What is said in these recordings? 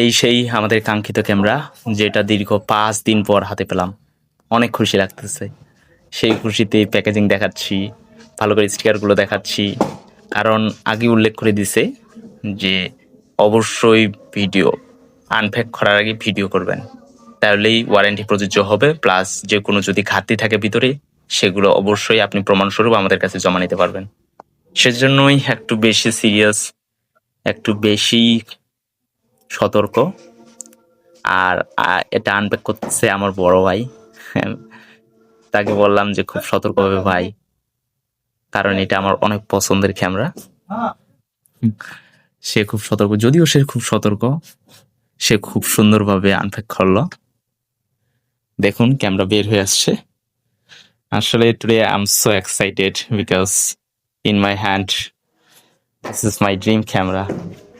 এই সেই আমাদের কাঙ্ক্ষিত ক্যামেরা, যেটা দীর্ঘ পাঁচ দিন পর হাতে পেলাম। অনেক খুশি লাগতেছে। সেই খুশিতে প্যাকেজিং দেখাচ্ছি, ভালো করে স্টিকারগুলো দেখাচ্ছি। কারণ আগে উল্লেখ করে দিছে যে, অবশ্যই ভিডিও আনপ্যাক করার আগে ভিডিও করবেন। তাহলেই ওয়ারেন্টি প্রযোজ্য হবে প্লাস যে কোনো যদি ঘাটতি থাকে ভিতরে, সেগুলো অবশ্যই আপনি প্রমাণস্বরূপ আমাদের কাছে জমা নিতে পারবেন। সেজন্যই একটু বেশি সিরিয়াস একটু বেশি সতর্ক। আর এটা আনপ্যাক করতেছে আমার বড় ভাই। তাকে বললাম যে খুব সতর্ক হবে ভাই। কারণ এটা আমার অনেক পছন্দের ক্যামেরা সে খুব সতর্ক। যদিও সে খুব সতর্ক, সে খুব সুন্দরভাবে আনপ্যাক করল। দেখুন ক্যামেরা বের হয়ে আসছে। আসলে today I am so excited because in my hand this is my dream camera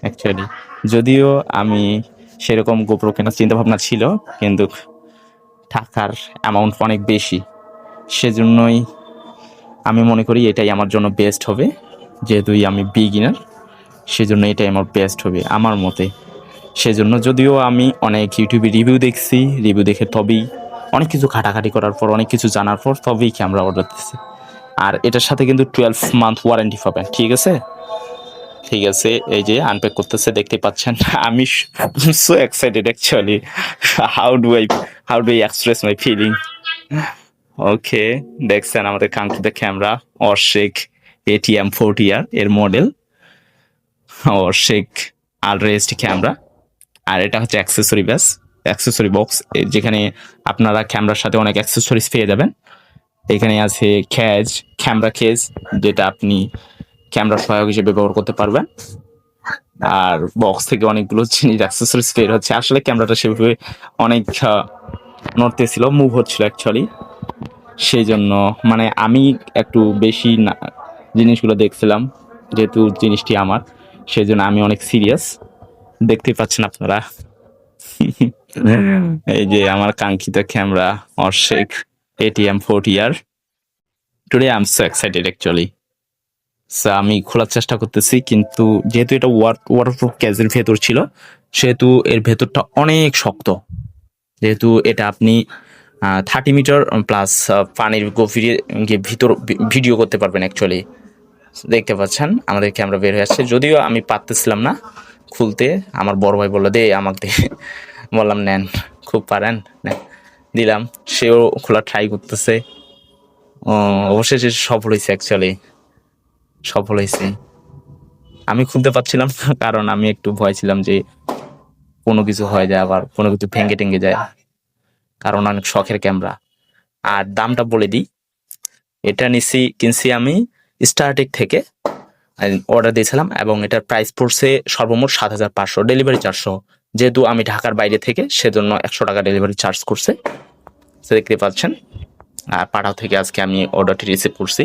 actually যদিও আমি সেরকম গোপ্রো কেনার চিন্তা ভাবনা ছিল, কিন্তু টাকার অ্যামাউন্ট অনেক বেশি। সেজন্যই আমি মনে করি এটাই আমার জন্য বেস্ট হবে। যেহেতু আমি বিগিনার সেজন্য এটাই আমার বেস্ট হবে আমার মতে। সেজন্য যদিও আমি অনেক ইউটিউবে রিভিউ দেখছি রিভিউ দেখে তবেই অনেক কিছু ঘাটাঘাটি করার পর, অনেক কিছু জানার পর তবেই ক্যামেরা অর্ডার দিচ্ছি আর এটার সাথে কিন্তু টুয়েলভ মান্থ ওয়ারেন্টি পাবেন, ঠিক আছে? ঠিক আছে, এই যে আনপ্যাক করতেছে দেখতে পাচ্ছেন। আমি so excited actually how do I how do I express my feeling okay দেখছেন আমাদের কাঙ্ক্ষিত ক্যামেরা অর্শেক এটিএম ফোরটি আর এর মডেল অর্শেক আলট্রাএসটি ক্যামেরা আর এটা হচ্ছে অ্যাক্সেসরি ব্যাস অ্যাক্সেসরি বক্স যেখানে আপনারা ক্যামেরার সাথে অনেক অ্যাক্সেসরিজ পেয়ে যাবেন। এখানে আছে খ্যাজ ক্যামেরা কেজ যেটা আপনি ক্যামেরা সহায়ক হিসেবে ব্যবহার করতে পারবেন। আর বক্স থেকে অনেকগুলো জিনিস অ্যাক্সেসরিজ বের হচ্ছে। আসলে ক্যামেরাটা সেভাবে অনেক আহ, নড়তেছিল মুভ হচ্ছিল অ্যাকচুয়ালি সেই জন্য মানে আমি একটু বেশি না জিনিসগুলো দেখছিলাম যেহেতু জিনিসটি আমার। সেই জন্য আমি অনেক সিরিয়াস দেখতে পাচ্ছেন আপনারা। এই যে আমার কাঙ্ক্ষিত camera অর্শেক ATM forty year today I am so excited actually আমি খোলার চেষ্টা করতেছি, কিন্তু যেহেতু এটা ওয়াটার ওয়াটারপ্রুফ ক্যাজের ভেতর ছিল, সেহেতু এর ভেতরটা অনেক শক্ত। যেহেতু এটা আপনি থার্টি মিটার প্লাস পানির গভীরে গিয়ে ভিতর ভিডিও করতে পারবেন অ্যাকচুয়ালি দেখতে পাচ্ছেন, আমাদের ক্যামেরা বের হয়ে আসছে। যদিও আমি পারতেছিলাম না খুলতে, আমার বড় ভাই বলল, দে, আমাকে দে। বললাম, নেন। খুব পারেন। দিলাম। সেও খোলা ট্রাই করতেছে। অবশেষে সফল হয়েছে অ্যাকচুয়ালি সফল হয়েছে। আমি খুলতে পারছিলাম না, কারণ আমি একটু ভয় ছিলাম যে কোনো কিছু হয়ে যায় আবার কোনো কিছু ভেঙে টেঙ্গে যায়। কারণ অনেক শখের ক্যামেরা আর দামটা বলে দিই। এটা নিছি, কিনছি আমি স্টার্টিক থেকে। অর্ডার দিয়েছিলাম এবং এটার প্রাইস পড়ছে সর্বমোট সাত হাজার পাঁচশো ডেলিভারি চারশো যেহেতু আমি ঢাকার বাইরে থেকে, সেজন্য একশো টাকা ডেলিভারি চার্জ করছে। দেখতে পাচ্ছেন। আর পাঠাও থেকে আজকে আমি অর্ডারটি রিসিভ করছি।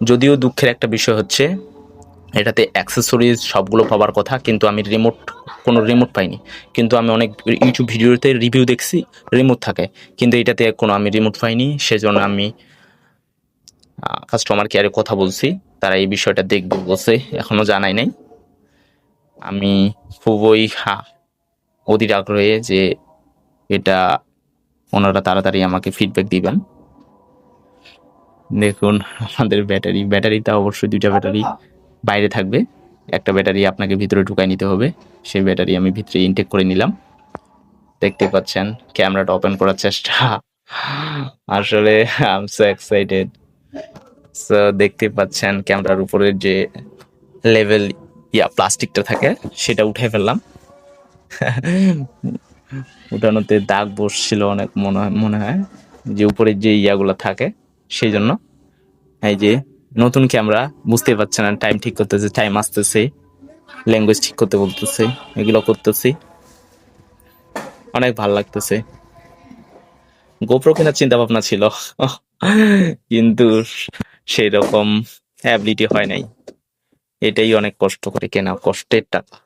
যদিও দুঃখের একটা বিষয় হচ্ছে, এটাতে অ্যাক্সেসরিজ সবগুলো পাওয়ার কথা, কিন্তু আমি রিমোট কোনো রিমোট পাইনি। কিন্তু আমি অনেক ইউটিউব ভিডিওতে রিভিউ দেখছি রিমোট থাকে। কিন্তু এটাতে কোনো আমি রিমোট পাইনি, সেজন্য আমি কাস্টমার কেয়ারে কথা বলছি, তারা এই বিষয়টা দেখবে, বলছে এখনও জানাই নাই। আমি খুবই, হা, অধীর আগ্রহে যে এটা ওনারা তাড়াতাড়ি আমাকে ফিডব্যাক দিবেন। দেখুন, আমাদের ব্যাটারি, ব্যাটারিটা অবশ্যই দুইটা ব্যাটারি বাইরে থাকবে। একটা ব্যাটারি আপনাকে ভিতরে ঢুকাই নিতে হবে। সেই ব্যাটারি আমি ভিতরে ইনটেক করে নিলাম। দেখতে পাচ্ছেন, ক্যামেরাটা ওপেন করার চেষ্টা। আসলে I am so excited so দেখতে পাচ্ছেন, ক্যামেরার উপরের যে লেভেল ইয়া প্লাস্টিকটা থাকে, সেটা উঠে ফেললাম। উঠানোতে দাগ বসছিল অনেক মনে হয় মনে হয়, যে উপরের যে ইয়াগুলো থাকে, সেই জন্য। এই যে, নতুন ক্যামেরা বুঝতে পারছে না টাইম ঠিক করতেছে টাইম আসতেছে ল্যাঙ্গুয়েজ ঠিক করতে বলতেছে, এগুলো করতেছি। অনেক ভালো লাগতেছে। গোপ্রো কেনার চিন্তা ভাবনা ছিল, কিন্তু সেই রকম অ্যাবিলিটি হয় নাই। এটাই অনেক কষ্ট করে কেনা, কষ্টের টাকা।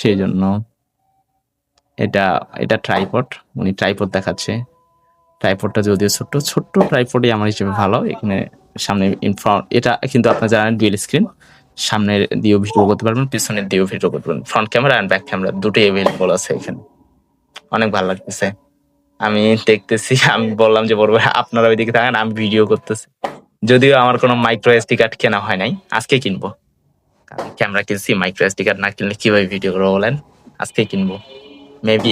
সেই জন্য এটা এটা ট্রাইপড উনি ট্রাইপড দেখাচ্ছে। ট্রাইপডটা যদিও ছোট্ট ছোট্ট ট্রাইপডই আমার হিসেবে ভালো। এখানে সামনে ইনফ্রন্ট এটা কিন্তু আপনার জানেন ডুয়েল স্ক্রিন সামনের দিয়েও ভিডিও করতে পারবেন, পিছনের দিয়েও ভিডিও করতে পারবেন front camera and back camera দুটোই অ্যাভেলেবল আছে এখানে। অনেক ভালো লাগতেছে। আমি দেখতেছি, আমি বললাম যে ভাই, আপনারা ওইদিকে থাকেন, আমি ভিডিও করতেছি। যদিও আমার কোনো মাইক্রো এসডি কার্ড কেনা হয় নাই, আজকে কিনবো। ক্যামেরা কিনছি মাইক্রো এসডি কার্ড না কিনলে কীভাবে ভিডিও করব বলেন? আজকে কিনবো। মেবি